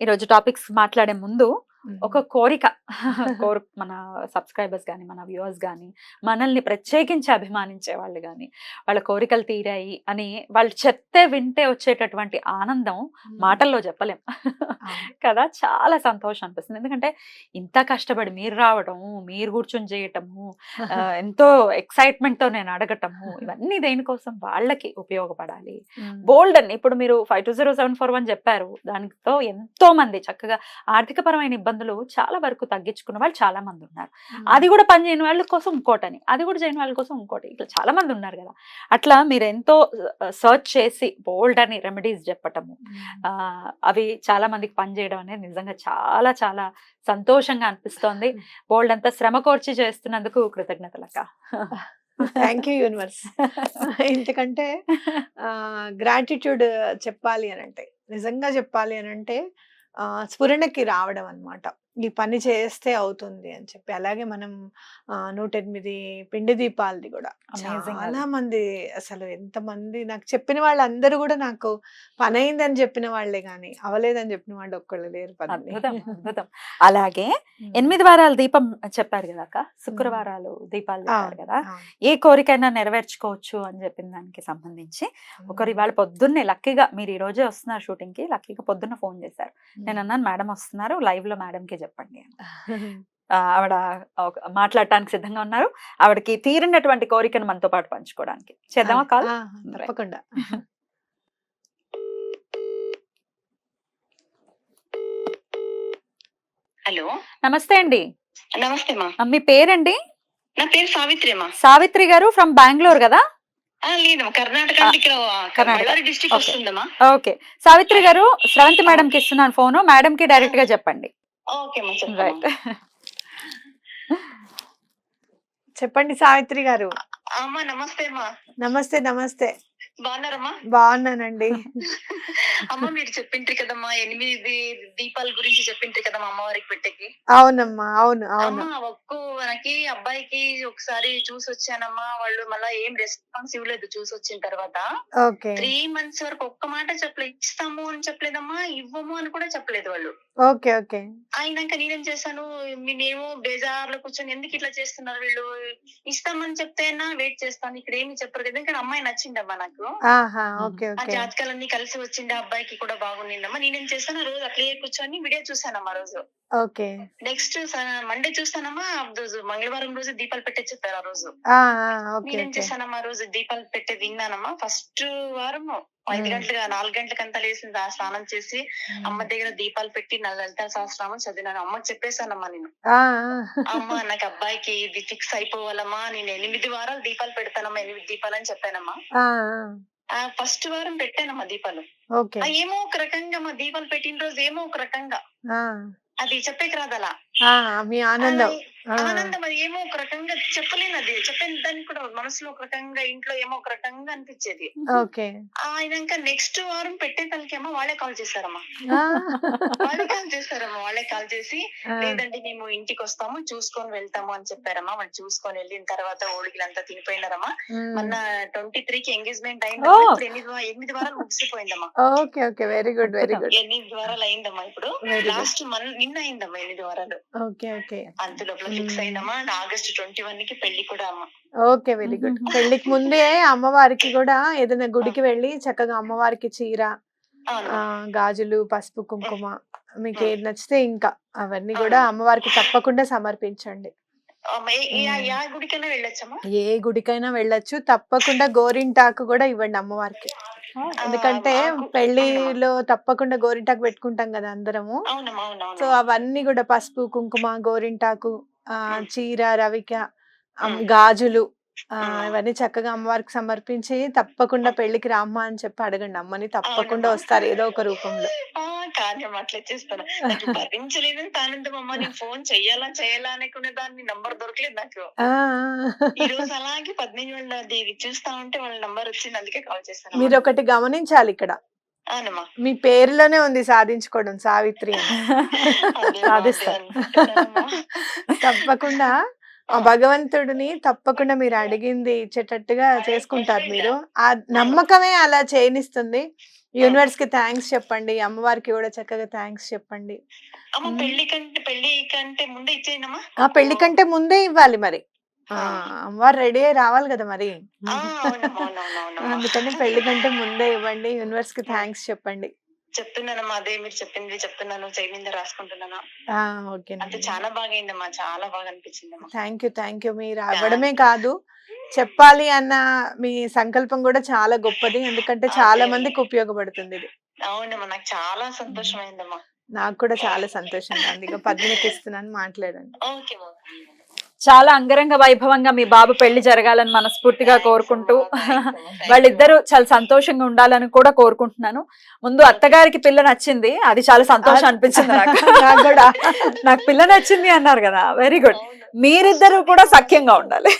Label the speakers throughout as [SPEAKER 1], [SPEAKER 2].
[SPEAKER 1] రోజు టాపిక్స్ మాట్లాడే ముందు ఒక కోరిక. కోరు మన సబ్స్క్రైబర్స్ కానీ మన వ్యూవర్స్ కానీ మనల్ని ప్రత్యేకించి అభిమానించే వాళ్ళు కానీ వాళ్ళ కోరికలు తీరాయి అని వాళ్ళు చెప్తే వింటే వచ్చేటటువంటి ఆనందం మాటల్లో చెప్పలేం. కదా! చాలా సంతోషం అనిపిస్తుంది. ఎందుకంటే ఇంత కష్టపడి మీరు రావడము మీరు కూర్చొని చేయటము ఎంతో ఎక్సైట్మెంట్తో నేను అడగటము ఇవన్నీ దేనికోసం వాళ్ళకి ఉపయోగపడాలి. బోల్డ్ అని ఇప్పుడు మీరు five two zero seven four one చెప్పారు. దానితో ఎంతో మంది చక్కగా ఆర్థిక పరమైన ఇబ్బందులు చాలా వరకు తగ్గించుకున్న వాళ్ళు చాలా మంది ఉన్నారు. అది కూడా పని చేయని వాళ్ళ కోసం ఇంకోటని అది కూడా చేయని వాళ్ళ కోసం ఇంకోటి. ఇట్లా చాలా మంది ఉన్నారు కదా. అట్లా మీరు ఎంతో సర్చ్ చేసి బోల్డ్ అని రెమెడీస్ చెప్పటము అవి చాలా మందికి పని చేయడం అనేది నిజంగా చాలా చాలా సంతోషంగా అనిపిస్తోంది. బోల్డ్ అంతా శ్రమ కోర్చి చేస్తున్నందుకు కృతజ్ఞతలక్క.
[SPEAKER 2] థ్యాంక్ యూ యూనివర్స్ ఎందుకంటే గ్రాటిట్యూడ్ చెప్పాలి అని అంటే నిజంగా చెప్పాలి అని అంటే స్ఫురణకి రావడం అన్నమాట ఈ పని చేస్తే అవుతుంది అని చెప్పి. అలాగే మనం నూట ఎనిమిది పిండి దీపాలది కూడా. చాలా. మంది అసలు ఎంత మంది నాకు చెప్పిన వాళ్ళందరూ కూడా నాకు పని అయిందని చెప్పిన వాళ్ళే కానీ అవలేదని చెప్పిన వాళ్ళు ఒక్కళ్ళు లేరు.
[SPEAKER 1] అద్భుతం అలాగే ఎనిమిది వారాల దీపం చెప్పారు కదా అక్క? శుక్రవారాలు దీపాలు చెప్పారు కదా. ఏ కోరికైనా నెరవేర్చుకోవచ్చు అని చెప్పిన దానికి సంబంధించి ఒకరు ఇవాళ పొద్దున్నే లక్కీగా మీరు ఈ రోజే వస్తున్నారు షూటింగ్కి లక్కీగా పొద్దున్న ఫోన్ చేశారు. నేను అన్నాను మేడం వస్తున్నారు లైవ్లో మేడం కి చెప్పండి ఆవిడ ఒక- మాట్లాడటానికి సిద్ధంగా ఉన్నారు. ఆవిడకి తీరినటువంటి కోరికను మనతో పాటు పంచుకోవడానికి. చేద్దామా కాల్?
[SPEAKER 2] తప్పకుండా.
[SPEAKER 3] హలో.
[SPEAKER 1] నమస్తే అండి.
[SPEAKER 3] నమస్తే మా
[SPEAKER 1] పేరండి?
[SPEAKER 3] నా పేరు సావిత్రి అమ్మా
[SPEAKER 1] సావిత్రి గారు ఫ్రమ్ బెంగళూరు కదా?
[SPEAKER 3] కర్ణాటక
[SPEAKER 1] ఓకే. సావిత్రి గారు శ్రవంతి మేడం కి ఇస్తున్నాను ఫోన్. మేడం కి డైరెక్ట్గా చెప్పండి.
[SPEAKER 3] Okay
[SPEAKER 1] right.
[SPEAKER 2] చెప్పండి సావిత్రి గారు.
[SPEAKER 3] అమ్మా నమస్తే అమ్మా.
[SPEAKER 2] నమస్తే నమస్తే.
[SPEAKER 3] బాగున్నారమ్మా?
[SPEAKER 2] బాగున్నానండి.
[SPEAKER 3] అమ్మ మీరు చెప్పిండ్రి కదమ్మా ఎనిమిది దీపాల గురించి చెప్పిండ్రి కదమ్మా అమ్మవారికి పెట్టేకి.
[SPEAKER 2] అవునమ్మా అవును అవును.
[SPEAKER 3] ఒక్కో మనకి అబ్బాయికి ఒకసారి చూసి వచ్చానమ్మా వాళ్ళు మళ్ళా ఏం రెస్పాన్స్ ఇవ్వలేదు చూసి వచ్చిన తర్వాత. త్రీ మంత్స్ వరకు ఒక్క మాట చెప్పలేదు ఇస్తాము అని చెప్పలేదమ్మా ఇవ్వము అని కూడా చెప్పలేదు వాళ్ళు.
[SPEAKER 2] Okay okay.
[SPEAKER 3] అయినాక నేనేం చేశాను నేనేమో బేజార్లో కూర్చొని ఎందుకు ఇట్లా చేస్తున్నారు వీళ్ళు? ఇస్తామని చెప్తేనా వెయిట్ చేస్తాను ఇక్కడ ఏమి చెప్పరు కదా. ఎందుకంటే అమ్మాయి నచ్చిందమ్మా నాకు. ఆ జాతకాలన్నీ కలిసి వచ్చిండే అబ్బాయికి కూడా బాగుండిందమ్మా. నేనేం ఆ రోజు అట్లే కూర్చొని వీడియో చూసానమ్మా రోజు.
[SPEAKER 2] ఓకే.
[SPEAKER 3] నెక్స్ట్ మండే చూస్తానమ్మా రోజు మంగళవారం రోజు దీపాలు పెట్టే చెప్పారు ఆ రోజు. నేనేం చేశానమ్మా ఆ రోజు దీపాలు పెట్టే విన్నానమ్మా. ఫస్ట్ వారం ఐదు
[SPEAKER 2] మ్మ్.
[SPEAKER 3] గంటలుగా నాలుగు గంటలకంతా లేసి దా- స్నానం చేసి అమ్మ దగ్గర దీపాలు పెట్టి నా లలిత సహస్రనామం చదివినాను. అమ్మకి చెప్పేశానమ్మా నేను
[SPEAKER 2] ఆ,
[SPEAKER 3] అమ్మ నాకు అబ్బాయికి ఇది ఫిక్స్ అయిపోవాలమ్మా. నేను ఎనిమిది వారాలు దీపాలు పెడతానమ్మా ఎనిమిది దీపాలు అని చెప్పానమ్మా.
[SPEAKER 2] ఆ,
[SPEAKER 3] ఆ. ఫస్ట్ వారం పెట్టానమ్మా దీపాలు. ఆ ఏమో ఒక రకంగా మా దీపాలు పెట్టిన రోజు ఏమో ఒక రకంగా.
[SPEAKER 2] ఆ,
[SPEAKER 3] అది చెప్పేకి రాదలా.
[SPEAKER 2] ఆ, మీ ఆనందం.
[SPEAKER 3] ఆ,
[SPEAKER 2] ఆ,
[SPEAKER 3] ఆనందం అది ఏమో ఒక రకంగా చెప్పలేను అది. చెప్పిన దానికి కూడా మనసులో ఒక రకంగా ఇంట్లో ఏమో ఒక రకంగా అనిపించేది.
[SPEAKER 2] ఓకే.
[SPEAKER 3] అయినాక నెక్స్ట్ వారం పెట్టే తలకేమో వాళ్ళే కాల్ చేశారమ్మా. వాళ్ళే కాల్ చేశారమ్మా. వాళ్ళే కాల్ చేసి లేదండి మేము ఇంటికి వస్తాము చూసుకొని వెళ్తాము అని చెప్పారమ్మా. వాళ్ళు చూసుకొని వెళ్ళిన తర్వాత ఓడిగిలంతా తినిపోయినారమ్మా.
[SPEAKER 2] మ్మ్.
[SPEAKER 3] మొన్న ట్వంటీ త్రీ కి ఎంగేజ్మెంట్ ఇప్పుడు ఎనిమిది ఎనిమిది వారాలు ముగిసిపోయిందమ్మా.
[SPEAKER 2] Okay okay. Very good very good.
[SPEAKER 3] ఎనిమిది వారాలు అయిందమ్మా ఇప్పుడు. లాస్ట్ మన నిన్న అయిందమ్మా ఎనిమిది వారాలు.
[SPEAKER 2] Okay okay.
[SPEAKER 3] అంత లోపల ఫిక్స్. అయిందమ్మా ఆగస్ట్ ట్వంటీ వన్కి పెళ్ళి కూడా అమ్మా.
[SPEAKER 2] Okay very good. పెళ్ళికి ముందే అమ్మవారికి కూడా ఏదైనా గుడికి వెళ్ళి చక్కగా అమ్మవారికి చీర గాజులు పసుపు కుంకుమ మీకు ఏది నచ్చితే ఇంకా అవన్నీ కూడా అమ్మవారికి తప్పకుండా సమర్పించండి.
[SPEAKER 3] ఏ- గుడికైనా వెళ్ళొచ్చమ్మా?
[SPEAKER 2] ఏ గుడికైనా వెళ్ళొచ్చు. తప్పకుండా గోరింటాకు కూడా ఇవ్వండి అమ్మవారికి. ఎందుకంటే పెళ్ళిలో తప్పకుండా గోరింటాకు పెట్టుకుంటాం కదా అందరము. సో అవన్నీ కూడా పసుపు కుంకుమ గోరింటాకు. చీర రవిక. గాజులు. ఇవన్నీ చక్కగా అమ్మవారికి సమర్పించి తప్పకుండా పెళ్ళికి రామ్మా అని చెప్పి అడగండి. అమ్మని తప్పకుండా. వస్తారు ఏదో ఒక రూపంలో.
[SPEAKER 3] అమ్మ అట్లా చేస్తాను నాకు భరించలేని ఆనందం అమ్మ నేను ఫోన్ చెయ్యాలా చేయాలా అనుకునే దాన్ని నంబర్ దొరకలేదు నాకు.
[SPEAKER 2] ఆ,
[SPEAKER 3] ఈ రోజు అలాగే పద్మిని వాళ్ళది చూస్తా ఉంటే వాళ్ళ నంబర్ వచ్చింది. అందుకే కాల్ చేస్తాను
[SPEAKER 2] మీరు ఒకటి గమనించాలి ఇక్కడ.
[SPEAKER 3] అవునమ్మా.
[SPEAKER 2] మీ పేరులోనే ఉంది సాధించుకోవడం సావిత్రి అని.
[SPEAKER 3] అదే
[SPEAKER 1] సాధిస్తా.
[SPEAKER 3] అదే అనుకుంటున్నానమ్మా.
[SPEAKER 2] తప్పకుండా. ఆ భగవంతుడిని తప్పకుండా మీరు అడిగింది ఇచ్చేటట్టుగా చేసుకుంటారు మీరు. ఆ నమ్మకమే అలా చేయనిస్తుంది. యూనివర్స్కి థ్యాంక్స్ చెప్పండి. అమ్మవారికి కూడా చక్కగా థ్యాంక్స్ చెప్పండి.
[SPEAKER 3] పెళ్ళి కంటే పెళ్ళి కంటే ముందే
[SPEAKER 2] పెళ్ళి కంటే ముందే ఇవ్వాలి మరి. అమ్మవారు రెడీ అయి రావాలి కదా మరి. అందుకని పెళ్ళి కంటే ముందే ఇవ్వండి యూనివర్స్కి థ్యాంక్స్ చెప్పండి.
[SPEAKER 3] చెప్తున్నానమ్మా అదే మీరు చెప్పింది చెప్తున్నాను చేయి మీద రాసుకుంటున్నాను. అంటే చాలా బాగా అయిందమ్మా చాలా బాగా అనిపించిందమ్మా
[SPEAKER 2] థ్యాంక్ యూ థ్యాంక్ యూ. మీరు అవ్వడమే కాదు చెప్పాలి అన్న మీ సంకల్పం కూడా చాలా గొప్పది ఎందుకంటే చాలా. మందికి ఉపయోగపడుతుంది ఇది.
[SPEAKER 3] అవునమ్మా నాకు చాలా సంతోషమైందమ్మా.
[SPEAKER 2] నాకు కూడా చాలా సంతోషంగా ఉంది. ఇక పద్మినికి ఇస్తున్నాను మాట్లాడండి.
[SPEAKER 3] ఓకే.
[SPEAKER 1] చాలా అంగరంగ వైభవంగా మీ బాబు పెళ్ళి జరగాలని మనస్ఫూర్తిగా కోరుకుంటూ వాళ్ళిద్దరూ చాలా సంతోషంగా ఉండాలని కూడా కోరుకుంటున్నాను. ముందు అత్తగారికి పిల్ల నచ్చింది. అది చాలా సంతోషం అనిపించింది నాకు.
[SPEAKER 2] కూడా.
[SPEAKER 1] నాకు పిల్ల నచ్చింది అన్నారు కదా. వెరీ గుడ్ మీరిద్దరు కూడా సఖ్యంగా ఉండాలి.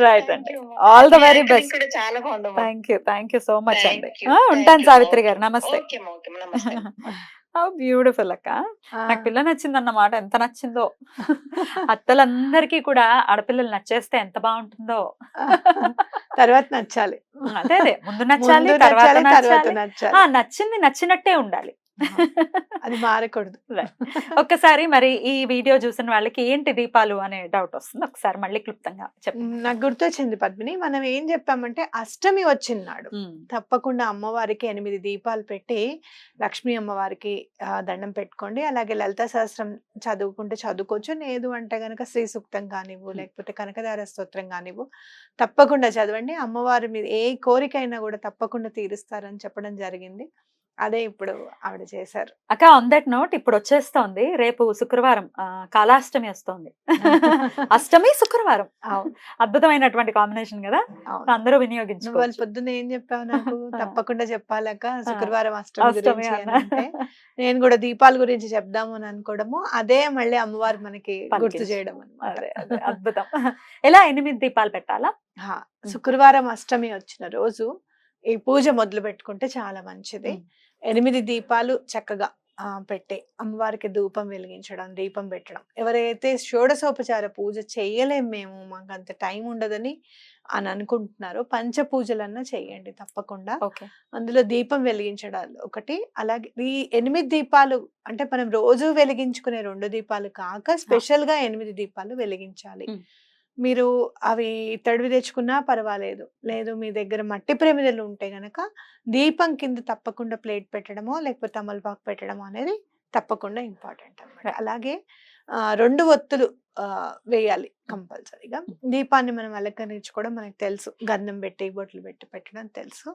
[SPEAKER 1] రైట్ అండి. All the very best thank you thank you so much అండి. ఉంటాను. సావిత్రి గారు. నమస్తే. బ్యూటిఫుల్ అక్క. నాకు పిల్ల నచ్చింది అన్నమాట ఎంత నచ్చిందో. అత్తలందరికీ కూడా ఆడపిల్లలు నచ్చేస్తే ఎంత బాగుంటుందో.
[SPEAKER 2] తర్వాత నచ్చాలి.
[SPEAKER 1] అదే అదే. ముందు నచ్చాలి తర్వాత నచ్చింది నచ్చినట్టే ఉండాలి.
[SPEAKER 2] అది మారకూడదు.
[SPEAKER 1] ఒక్కసారి మరి ఈ వీడియో చూసిన వాళ్ళకి ఏంటి దీపాలు అనే డౌట్ వస్తుంది. ఒకసారి మళ్ళీ క్లుప్తంగా చెప్పండి
[SPEAKER 2] నాకు గుర్తొచ్చింది పద్మిని. మనం ఏం చెప్పామంటే అష్టమి వచ్చినాడు తప్పకుండా అమ్మవారికి ఎనిమిది దీపాలు పెట్టి లక్ష్మీ అమ్మవారికి దండం పెట్టుకోండి. అలాగే లలిత సహస్రం చదువుకుంటే చదువుకోవచ్చు. లేదు అంటే గనక శ్రీ సూక్తం కానివ్వు లేకపోతే కనకదార స్తోత్రం కానివ్వు తప్పకుండా చదవండి. అమ్మవారి మీద ఏ కోరికైనా కూడా తప్పకుండా తీరుస్తారని చెప్పడం జరిగింది. అదే ఇప్పుడు ఆవిడ చేశారు.
[SPEAKER 1] అక్క ఆన్ దట్ నోట్ ఇప్పుడు వచ్చేస్తోంది రేపు శుక్రవారం కాలాష్టమి వస్తోంది. అష్టమి శుక్రవారం. అద్భుతమైనటువంటి కాంబినేషన్ కదా? అందరూ
[SPEAKER 2] నువ్వు వాళ్ళు పొద్దున్న ఏం చెప్పావు నాకు? తప్పకుండా చెప్పాలక శుక్రవారం అష్టమి నేను కూడా దీపాల గురించి చెప్దాము అని అనుకోవడము. అదే మళ్ళీ అమ్మవారు మనకి గుర్తు. చేయడం
[SPEAKER 1] అదే అద్భుతం. ఎలా ఎనిమిది దీపాలు పెట్టాలా?
[SPEAKER 2] శుక్రవారం అష్టమి వచ్చిన రోజు ఈ పూజ మొదలు పెట్టుకుంటే చాలా మంచిది. ఎనిమిది దీపాలు చక్కగా ఆ, పెట్టి అమ్మవారికి ధూపం వెలిగించడం దీపం పెట్టడం. ఎవరైతే షోడశోపచార పూజ చేయలేం మేము మాకు అంత టైం ఉండదని అని అనుకుంటున్నారో పంచ పూజలన్నా చేయండి తప్పకుండా.
[SPEAKER 1] ఓకే.
[SPEAKER 2] అందులో దీపం వెలిగించడం ఒకటి. అలాగే ఈ ఎనిమిది దీపాలు అంటే మనం రోజు వెలిగించుకునే రెండు దీపాలు కాక స్పెషల్గా ఎనిమిది దీపాలు వెలిగించాలి. మీరు అవి ఇత్తడివి తెచ్చుకున్నా పర్వాలేదు లేదు మీ దగ్గర మట్టి ప్రమిదలు ఉంటే గనక దీపం కింద తప్పకుండా ప్లేట్ పెట్టడమో లేకపోతే తమలపాకు పెట్టడమో అనేది తప్పకుండా ఇంపార్టెంట్
[SPEAKER 1] Right.
[SPEAKER 2] అలాగే రెండు ఒత్తులు ఆ, వేయాలి కంపల్సరీగా. దీపాన్ని మనం అలంకరించుకోవడం మనకు తెలుసు. గంధం పెట్టి బొట్లు పెట్టి పెట్టడం తెలుసు.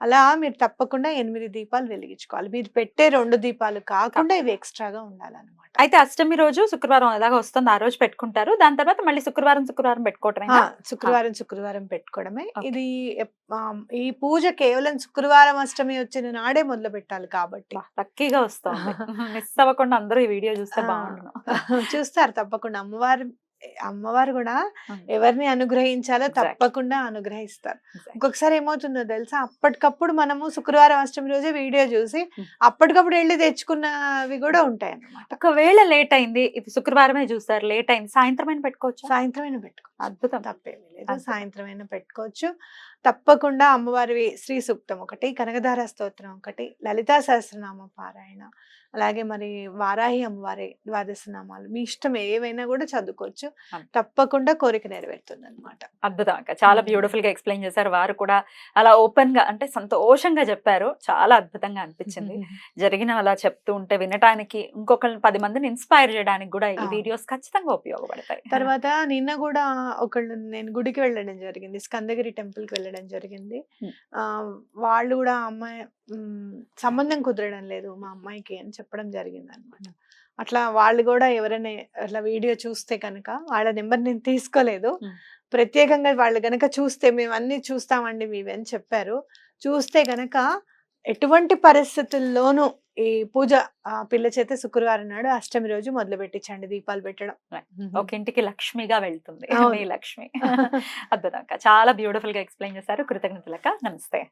[SPEAKER 2] అలా మీరు తప్పకుండా ఎనిమిది దీపాలు వెలిగించుకోవాలి. మీరు పెట్టే రెండు దీపాలు కాకుండా ఇవి ఎక్స్ట్రాగా ఉండాలన్నమాట.
[SPEAKER 1] అయితే అష్టమి రోజు శుక్రవారం ఎలాగో వస్తుంది. ఆ రోజు పెట్టుకుంటారు. దాని తర్వాత మళ్ళీ శుక్రవారం శుక్రవారం పెట్టుకోవటమే
[SPEAKER 2] ఆ, శుక్రవారం శుక్రవారం పెట్టుకోవడమే. ఇది ఈ పూజ కేవలం శుక్రవారం అష్టమి వచ్చిన నాడే మొదలు పెట్టాలి కాబట్టి
[SPEAKER 1] లక్కీగా వస్తుంది. మిస్ అవ్వకుండా అందరూ ఈ వీడియో చూస్తే
[SPEAKER 2] ఆ. చూస్తారు తప్పకుండా అమ్మవారు అమ్మవారు కూడా. ఎవరిని అనుగ్రహించాలో. తప్పకుండా అనుగ్రహిస్తారు ఇంకొకసారి ఏమవుతుందో తెలుసా అప్పటికప్పుడు మనము శుక్రవారం అష్టమి రోజే వీడియో చూసి. అప్పటికప్పుడు వెళ్ళి తెచ్చుకున్నవి కూడా ఉంటాయి
[SPEAKER 1] ఒకవేళ లేట్ అయింది ఇది శుక్రవారమే చూస్తారు లేట్ అయింది సాయంత్రం పెట్టుకోవచ్చు
[SPEAKER 2] సాయంత్రం పెట్టుకోవచ్చు
[SPEAKER 1] అద్భుతం.
[SPEAKER 2] తప్పేమీ లేదు. సాయంత్రం అయినా పెట్టుకోవచ్చు. తప్పకుండా అమ్మవారి శ్రీ సూక్తం ఒకటి కనకధార స్తోత్రం ఒకటి లలితా సహస్రనామ పారాయణ అలాగే మరి వారాహి అమ్మవారి ద్వాదశ నామాలు మీ ఇష్టం ఏవైనా కూడా చదువుకోవచ్చు. తప్పకుండా కోరిక నెరవేరుతుంది అనమాట
[SPEAKER 1] అద్భుతం అక్క. చాలా. బ్యూటిఫుల్గా ఎక్స్ప్లెయిన్ చేశారు. వారు కూడా అలా ఓపెన్గా అంటే సంతోషంగా చెప్పారు. చాలా అద్భుతంగా అనిపించింది. జరిగిన అలా చెప్తూ ఉంటే వినటానికి ఇంకొకరిని పది మందిని ఇన్స్పైర్ చేయడానికి కూడా ఈ. వీడియోస్ ఖచ్చితంగా ఉపయోగపడతాయి.
[SPEAKER 2] తర్వాత నిన్న కూడా ఒకళ్ళు నేను గుడికి వెళ్ళడం జరిగింది. స్కందగిరి టెంపుల్కి వెళ్ళడం జరిగింది. ఆ వాళ్ళు కూడా అమ్మాయి సంబంధం కుదరడం లేదు మా అమ్మాయికి అని చెప్పడం జరిగింది అనమాట అట్లా వాళ్ళు కూడా ఎవరైనా అట్లా వీడియో చూస్తే కనుక వాళ్ళ నెంబర్ నేను తీసుకోలేదు. ప్రత్యేకంగా వాళ్ళు గనక చూస్తే మేము అన్ని చూస్తామండి మీవి అని చెప్పారు. చూస్తే గనక ఎటువంటి పరిస్థితుల్లోనూ ఈ పూజ ఆ పిల్ల చేత శుక్రవారం నాడు అష్టమి రోజు మొదలు పెట్టించండి దీపాలు పెట్టడం.
[SPEAKER 1] ఒక ఇంటికి లక్ష్మిగా వెళ్తుంది. మీ లక్ష్మి. అద్భుతం. చాలా బ్యూటిఫుల్గా ఎక్స్ప్లెయిన్ చేశారు. కృతజ్ఞతలక్క. నమస్తే.